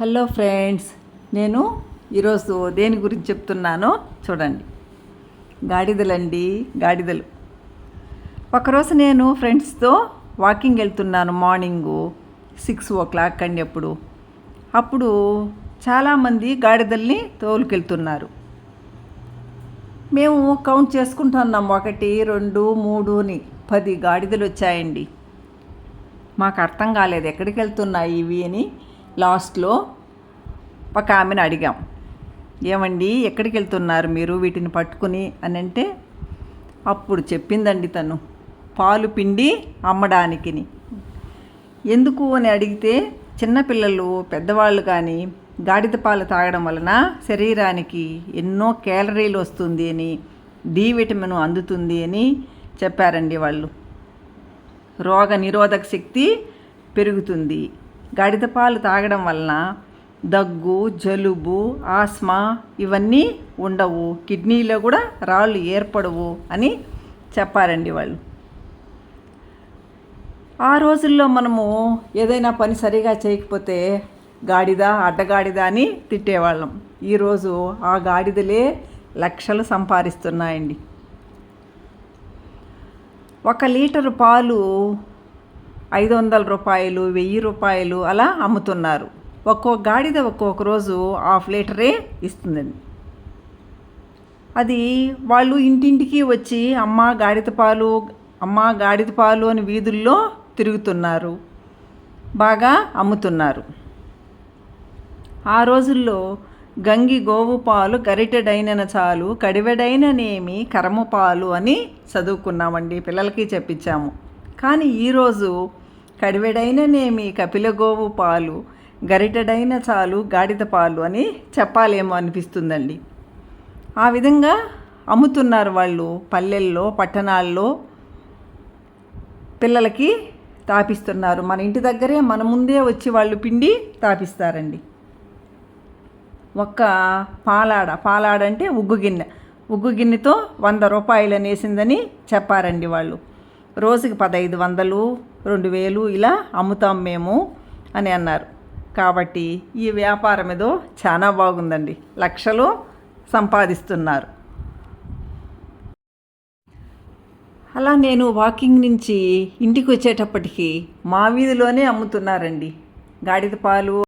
Hello friends నేను ఈరోజు దేని గురించి చెప్తున్నానో చూడండి. గాడిదలండి గాడిదలు. ఒకరోజు నేను ఫ్రెండ్స్తో వాకింగ్ వెళ్తున్నాను మార్నింగు సిక్స్ ఓ క్లాక్ అండి అప్పుడు. అప్పుడు చాలామంది గాడిదల్ని తోలుకెళ్తున్నారు. మేము కౌంట్ చేసుకుంటున్నాం ఒకటి రెండు మూడుని పది గాడిదలు వచ్చాయండి మాకు అర్థం కాలేదు ఎక్కడికి వెళ్తున్నాయి ఇవి అని. లాస్ట్లో ఒక ఆమెను అడిగాం. ఏమండి ఎక్కడికి వెళ్తున్నారు మీరు? వీటిని పట్టుకుని అని అంటే అప్పుడు చెప్పిందండి తను పాలు పిండి అమ్మడానికిని. ఎందుకు అని అడిగితే చిన్నపిల్లలు పెద్దవాళ్ళు కానీ గాడిద పాలు తాగడం వలన శరీరానికి ఎన్నో క్యాలరీలు వస్తుంది అని డి విటమిన్ అందుతుంది అని చెప్పారండి వాళ్ళు. రోగ నిరోధక శక్తి పెరుగుతుంది. గాడిద పాలు తాగడం వలన దగ్గు జలుబు ఆస్మా ఇవన్నీ ఉండవు. కిడ్నీలో కూడా రాళ్ళు ఏర్పడవు అని చెప్పారండి వాళ్ళు. ఆ రోజుల్లో మనము ఏదైనా పని సరిగా చేయకపోతే గాడిద అడ్డగాడిద అని తిట్టేవాళ్ళం. ఈరోజు ఆ గాడిదలే లక్షలు సంపాదిస్తున్నాయండి. ఒక లీటరు పాలు ఐదు వందల రూపాయలు వెయ్యి రూపాయలు అలా అమ్ముతున్నారు. ఒక్కో గాడిద ఒక్కొక్క రోజు హాఫ్ లీటరే ఇస్తుందండి. అది వాళ్ళు ఇంటింటికి వచ్చి అమ్మ గాడిద పాలు అమ్మ గాడిద పాలు అని వీధుల్లో తిరుగుతున్నారు. బాగా అమ్ముతున్నారు. ఆ రోజుల్లో గంగి గోవు పాలు గరిటెడైన చాలు కడివెడైననేమి కరము పాలు అని చదువుకున్నామండి పిల్లలకి చెప్పించాము. కానీ ఈరోజు కడివెడైననేమి నేమి కపిలగోవు పాలు గరిటెడైన చాలు గాడిద పాలు అని చెప్పాలేమో అనిపిస్తుందండి. ఆ విధంగా అమ్ముతున్నారు వాళ్ళు పల్లెల్లో పట్టణాల్లో. పిల్లలకి తాపిస్తున్నారు. మన ఇంటి దగ్గరే మన ముందే వచ్చి వాళ్ళు పిండి తాపిస్తారండి. ఒక్క పాలాడ పాలాడ అంటే ఉగ్గు గిన్నె. ఉగ్గు గిన్నెతో వంద రూపాయలు అనేసిందని చెప్పారండి వాళ్ళు. రోజుకి పదహైదు వందలు రెండు వేలు ఇలా అమ్ముతాం మేము అని అన్నారు. కాబట్టి ఈ వ్యాపారం ఏదో చాలా బాగుందండి. లక్షలు సంపాదిస్తున్నారు. అలా నేను వాకింగ్ నుంచి ఇంటికి వచ్చేటప్పటికి మా వీధిలోనే అమ్ముతున్నారండి. గాడిద పాలు